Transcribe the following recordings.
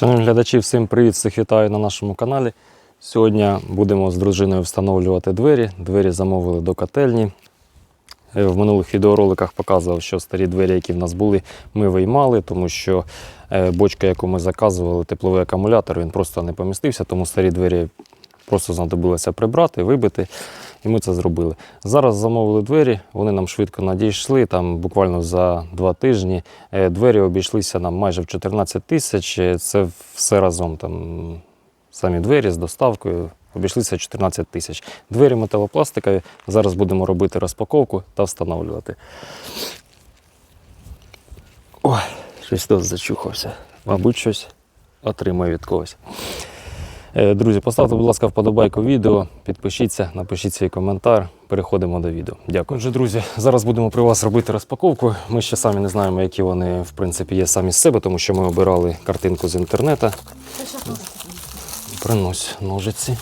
Шановні глядачі, всім привіт, всіх вітаю на нашому каналі. Сьогодні будемо з дружиною встановлювати двері. Двері замовили до котельні. Е, В минулих відеороликах показував, що старі двері, які в нас були, ми виймали, тому що е, бочка, яку ми заказували, тепловий акумулятор, він просто не помістився, тому старі двері просто знадобилося прибрати, вибити. І ми це зробили. Зараз замовили двері, вони нам швидко надійшли. Там буквально за два тижні Е, двері обійшлися нам майже в 14 тисяч. Е, Це все разом. Там самі двері з доставкою обійшлися 14 тисяч. Двері металопластикові. Зараз будемо робити розпаковку та встановлювати. Ой, щось тут зачухався. Мабуть, щось отримаю від когось. Е, Друзі, поставте, будь ласка, вподобайку відео, підпишіться, напишіть свій коментар. Переходимо до відео. Дякую. Отже, друзі, зараз будемо при вас робити розпаковку. Ми ще самі не знаємо, які вони в принципі є самі з себе, тому що ми обирали картинку з інтернету. Принось ножиці.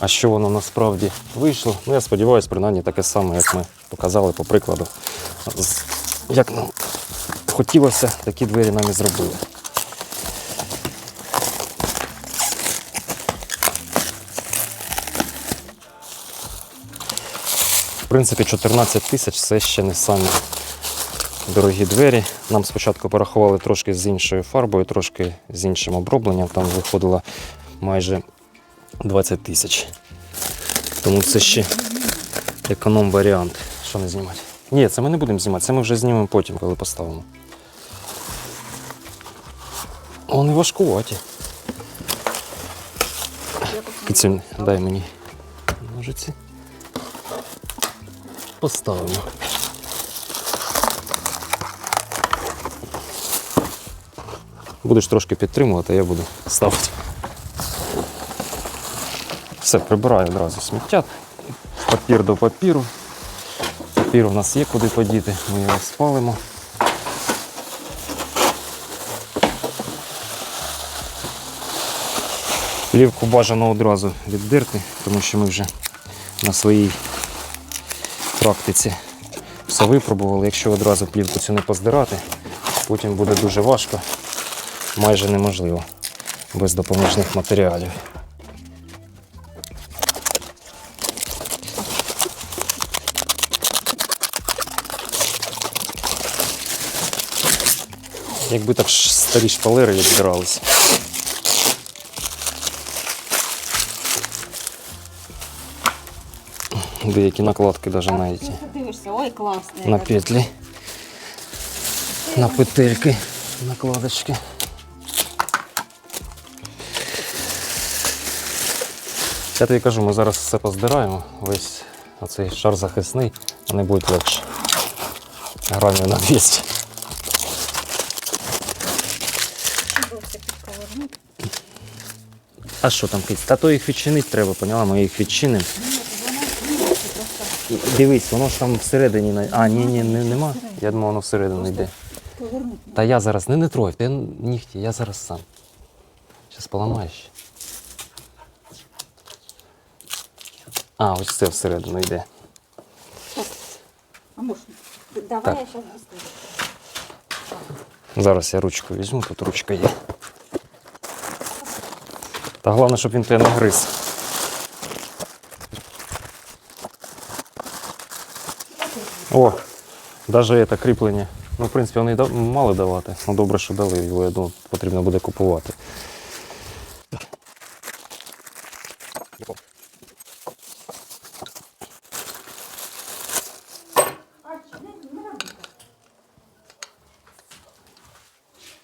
А що воно насправді вийшло? Ну, я сподіваюся, принаймні таке саме, як ми показали по прикладу. Як нам хотілося, такі двері нам і зробили. Принципі, 14 тисяч це ще не самі дорогі двері. Нам спочатку порахували трошки з іншою фарбою, трошки з іншим обробленням. Там виходило майже 20 тисяч. Тому це ще економ варіант. Що не знімати? Ні, це ми не будемо знімати, це ми вже знімемо потім, коли поставимо. Вони важкуваті. Кицюнь, дай мені ножиці. Поставимо. Будеш трошки підтримувати, я буду ставити. Все, прибираю одразу сміття. Папір до папіру. Папір у нас є куди подіти, ми його спалимо. Плівку бажано одразу віддерти, тому що ми вже на своїй практиці все випробували. Якщо одразу плівку цю не поздирати, потім буде дуже важко, майже неможливо без допоміжних матеріалів. Якби так старі шпалери відбиралися. Деякі накладки навіть навіть Ти дивишся, ой, класний. на петлі, на петельки, накладочки. Я тобі кажу, ми зараз все поздираємо, весь оцей шар захисний, вони будуть легше. Грамів на 200. А що там киць? Та то їх відчинити треба, поняла? Ми їх відчинимо. Дивись, воно ж там всередині. на- А, ні, ні, не, нема. Я думав, воно всередину йде. Та я зараз не, не трой, ти нігті, я зараз сам. Зараз поламаєш. А, ось це всередину йде. А може, давай Так. я зараз достану. Зараз я ручку візьму, тут ручка є. Та головне, щоб він тебе не гриз. О, навіть це кріплення. Ну, в принципі, вони мали давати. Ну, добре, що дали, його, я думаю, потрібно буде купувати.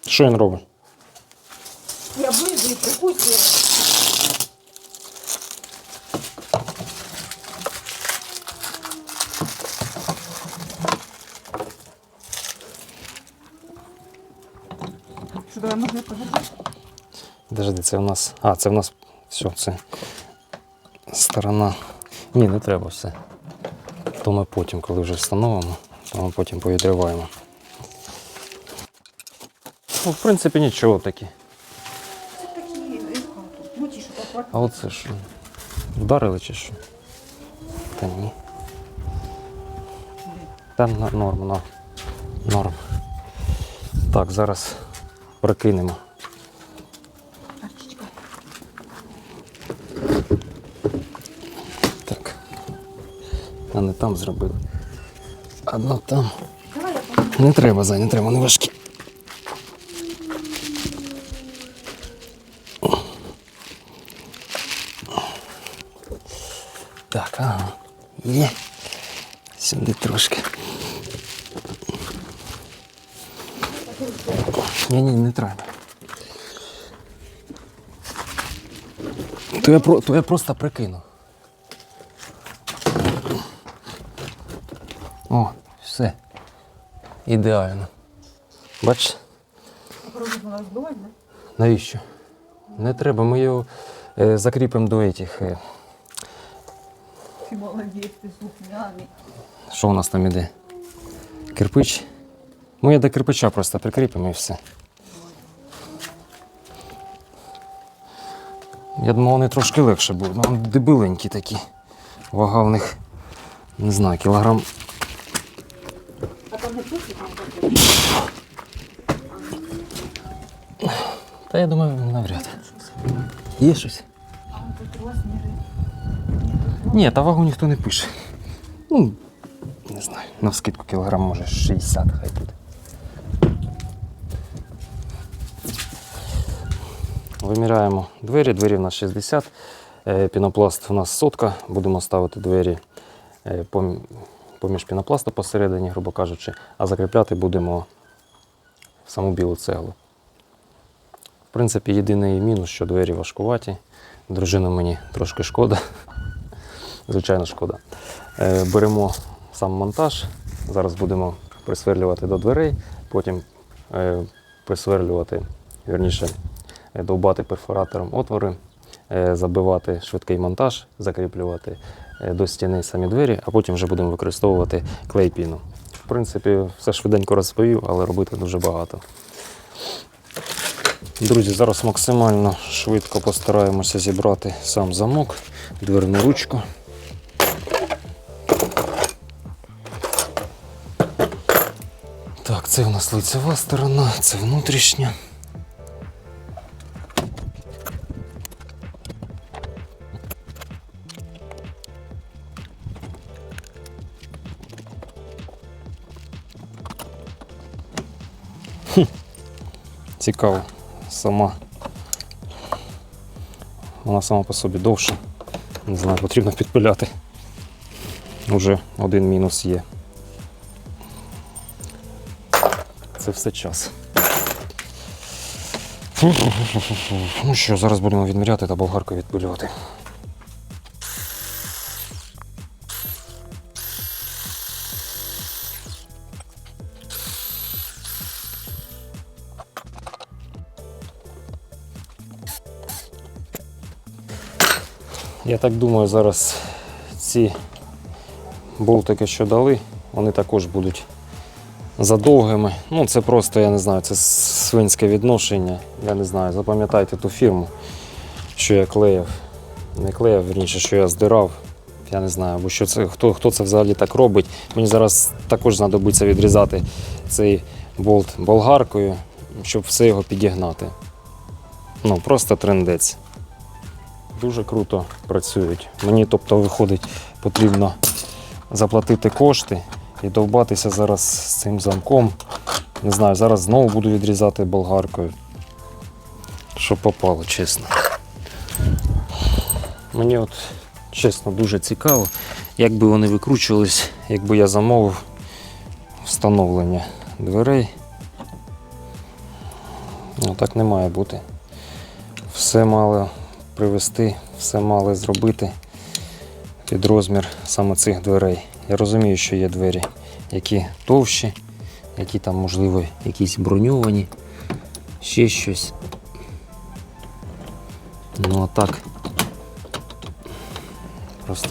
Що він робить? Я вийду і прикусую. Що можна подержати? Подожди, це в нас. А, це в нас. Все, це сторона. Ні, не треба все. То ми потім, коли вже встановимо, то ми потім повідриваємо. Ну, в принципі, нічого такі. Це такі, ну ті, що так А оце що? Вдарили чи що? Та ні. Та на- норм, Норм. Так, зараз прокинемо. Так. А не там зробили. Одна там. Не треба, Зай, не треба, не важкі. Так, ага. Є. Сюди трошки. Ні, ні, не треба. То я, про, то я просто прикину. О, все. Ідеально. Бачиш, навіщо? Не треба, ми його е, закріпимо до этих. Е, Ти молодець, ти слухняний. що у нас там іде? Кирпич. Ми її до кирпича просто прикріпимо і все. Я думав, вони трошки легше будуть. Ну, вони дебиленькі такі. Вага в них, не знаю, кілограм. А там не. Та я думаю, навряд. Є щось? Ні, та вагу ніхто не пише. Ну, не знаю, на вскидку кілограм може 60 хай буде. Виміряємо двері, двері в нас 60, е, пінопласт у нас сотка, будемо ставити двері е, поміж пінопласту посередині, грубо кажучи, а закріпляти будемо в саму білу цеглу. В принципі, єдиний мінус, що двері важкуваті. Дружину мені трошки шкода. Звичайно, шкода. Е, Беремо сам монтаж. Зараз будемо присверлювати до дверей, потім присверлювати, вірніше, е, довбати перфоратором отвори, е, забивати швидкий монтаж, закріплювати е, до стіни самі двері, а потім вже будемо використовувати клей-піну. В принципі, все швиденько розповів, але робити дуже багато. Друзі, зараз максимально швидко постараємося зібрати сам замок, дверну ручку. Так, це у нас лицева сторона, це внутрішня. Цікаво, сама. Вона сама по собі довша. Не знаю, потрібно підпиляти. Уже один мінус є. Це все час. Ну що, зараз будемо відміряти та болгарку відпилювати. Я так думаю, зараз ці болтики, що дали, вони також будуть задовгими. Ну, це просто, я не знаю, це свинське відношення. Я не знаю, запам'ятайте ту фірму, що я клеїв. Не клеїв, вірніше, що я здирав. Я не знаю, бо що це, хто, хто це взагалі так робить. Мені зараз також знадобиться відрізати цей болт болгаркою, щоб все його підігнати. Ну, просто трендець. Дуже круто працюють. Мені, тобто, виходить, потрібно заплатити кошти і довбатися зараз з цим замком. Не знаю, зараз знову буду відрізати болгаркою. Що попало, чесно. Мені от чесно дуже цікаво, як би вони викручувались, якби я замовив встановлення дверей. Ну, так не має бути. Все мало привезти, все мали зробити під розмір саме цих дверей. Я розумію, що є двері, які товщі, які там, можливо, якісь броньовані, ще щось. Ну а так. Просто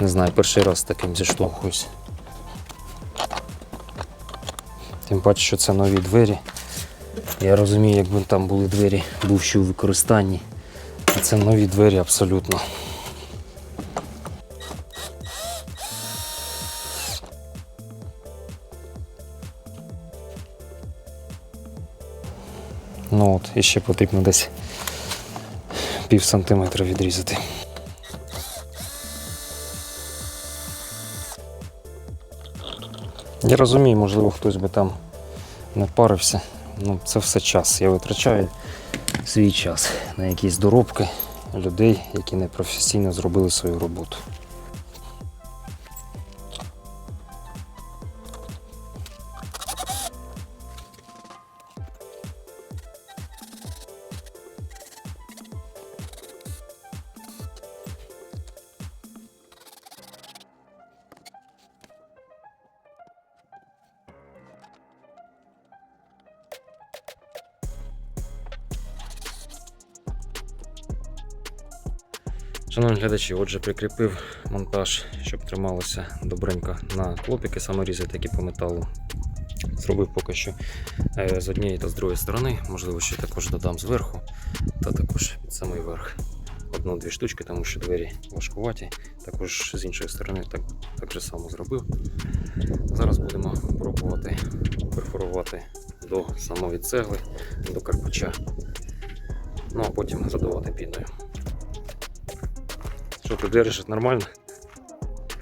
не знаю, перший раз таким зіштовхуюсь. Тим паче, що це нові двері. Я розумію, якби там були двері, був ще у використанні. Це нові двері абсолютно. Ну от, і ще потрібно десь пів сантиметра відрізати. Я розумію, можливо, хтось би там не парився. Ну, це все час. Я витрачаю свій час на якісь доробки людей, які непрофесійно зробили свою роботу. Шановні глядачі, отже, прикріпив монтаж, щоб трималося добренько на клопіки саморізи, які по металу. Зробив поки що е, з однієї та з другої сторони, можливо, ще також додам зверху, та також під самий верх. Одну-дві штучки, тому що двері важкуваті. Також з іншої сторони так, так же само зробив. Зараз будемо пробувати перфорувати до самої цегли, до карпача. Ну а потім задавати піною. Що ти держиш нормально?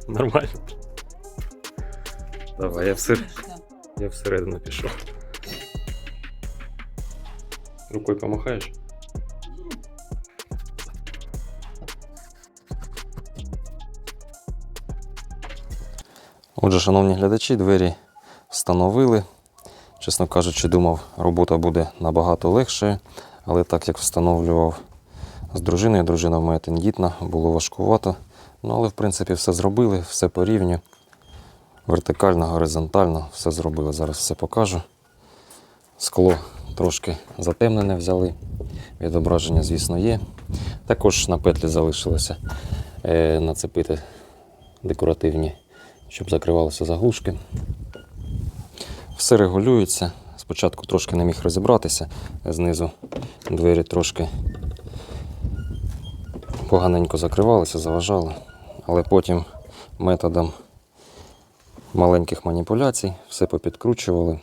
Нормально. Давай, я, всер... я всередину пішов. Рукою помахаєш? Отже, шановні глядачі, двері встановили. Чесно кажучи, думав, робота буде набагато легшою, але так як встановлював з дружиною, дружина в мене тендітна, було важкувато. Ну, але в принципі все зробили, все по рівню. Вертикально, горизонтально, все зробили. Зараз все покажу. Скло трошки затемнене взяли. Відображення, звісно, є. Також на петлі залишилося е, нацепити декоративні, щоб закривалися заглушки. Все регулюється. Спочатку трошки не міг розібратися. Знизу двері трошки поганенько закривалися, заважали. Але потім методом маленьких маніпуляцій все попідкручували.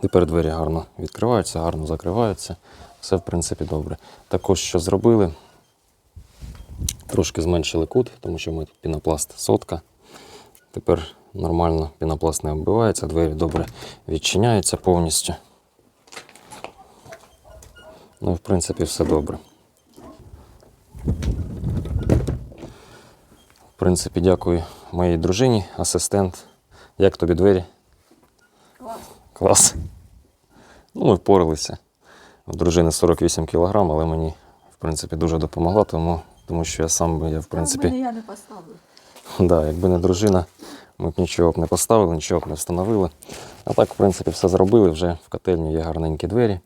Тепер двері гарно відкриваються, гарно закриваються. Все, в принципі, добре. Також що зробили, трошки зменшили кут, тому що ми тут пінопласт сотка. Тепер нормально пінопласт не оббивається, двері добре відчиняються повністю. Ну, в принципі, все добре. В принципі, дякую моїй дружині, асистент. Як тобі двері? Клас. Клас. Ну, ми впоралися. В дружини 48 кг, але мені, в принципі, дуже допомогла, тому, тому що я сам би, я, в принципі, мене я не поставлю. да, якби не дружина, ми б нічого б не поставили, нічого б не встановили. А так, в принципі, все зробили. Вже в котельні є гарненькі двері.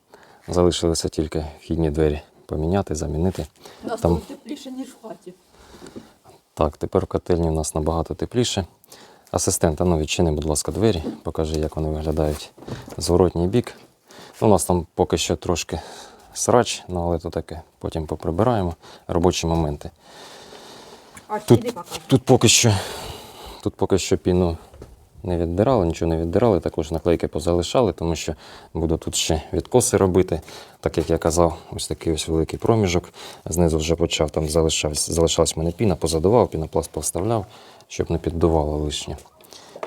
Залишилося тільки вхідні двері поміняти, замінити. Нас Там- тепліше, ніж в хаті. Так, тепер в котельні у нас набагато тепліше. Асистент, а ну відчини, будь ласка, двері, покажи, як вони виглядають зворотній бік. Ну, у нас там поки що трошки срач, ну, але то таке. Потім поприбираємо робочі моменти. Тут- Тут поки що, тут поки що піну не віддирали, нічого не віддирали, також наклейки позалишали, тому що буду тут ще відкоси робити. Так як я казав, ось такий ось великий проміжок. Знизу вже почав, там залишалась, мене піна, позадував, пінопласт поставляв, щоб не піддувало лишнє.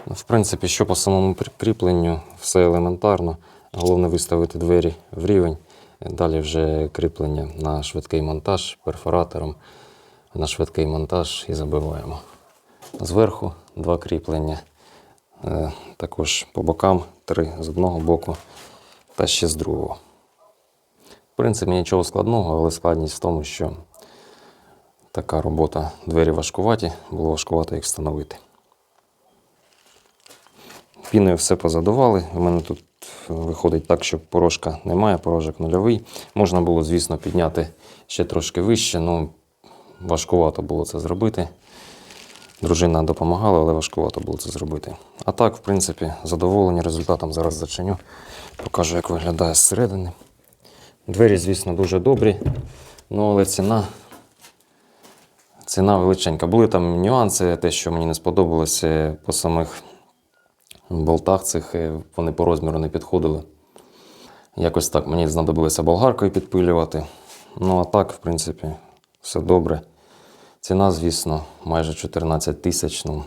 Ну, в принципі, що по самому кріпленню, все елементарно. Головне виставити двері в рівень. Далі вже кріплення на швидкий монтаж перфоратором на швидкий монтаж і забиваємо. Зверху два кріплення, також по бокам три з одного боку та ще з другого. В принципі, нічого складного, але складність в тому, що така робота двері важкуваті, було важкувато їх встановити. Піною все позадували. У мене тут виходить так, що порожка немає, порожок нульовий. Можна було, звісно, підняти ще трошки вище, але важкувато було це зробити. Дружина допомагала, але важкувато було це зробити. А так, в принципі, задоволені результатом зараз зачиню. Покажу, як виглядає зсередини. Двері, звісно, дуже добрі, ну, але ціна. Ціна величенька. Були там нюанси, те, що мені не сподобалося по самих болтах цих, е, вони по розміру не підходили. Якось так мені знадобилося болгаркою підпилювати. Ну а так, в принципі, все добре. Ціна, звісно, майже 14 тисяч. Ну,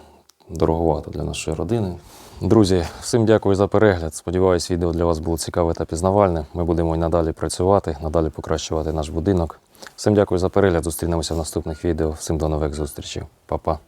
дороговато для нашої родини. Друзі, всім дякую за перегляд. Сподіваюсь, відео для вас було цікаве та пізнавальне. Ми будемо і надалі працювати, надалі покращувати наш будинок. Всім дякую за перегляд. Зустрінемося в наступних відео. Всім до нових зустрічей. Па-па.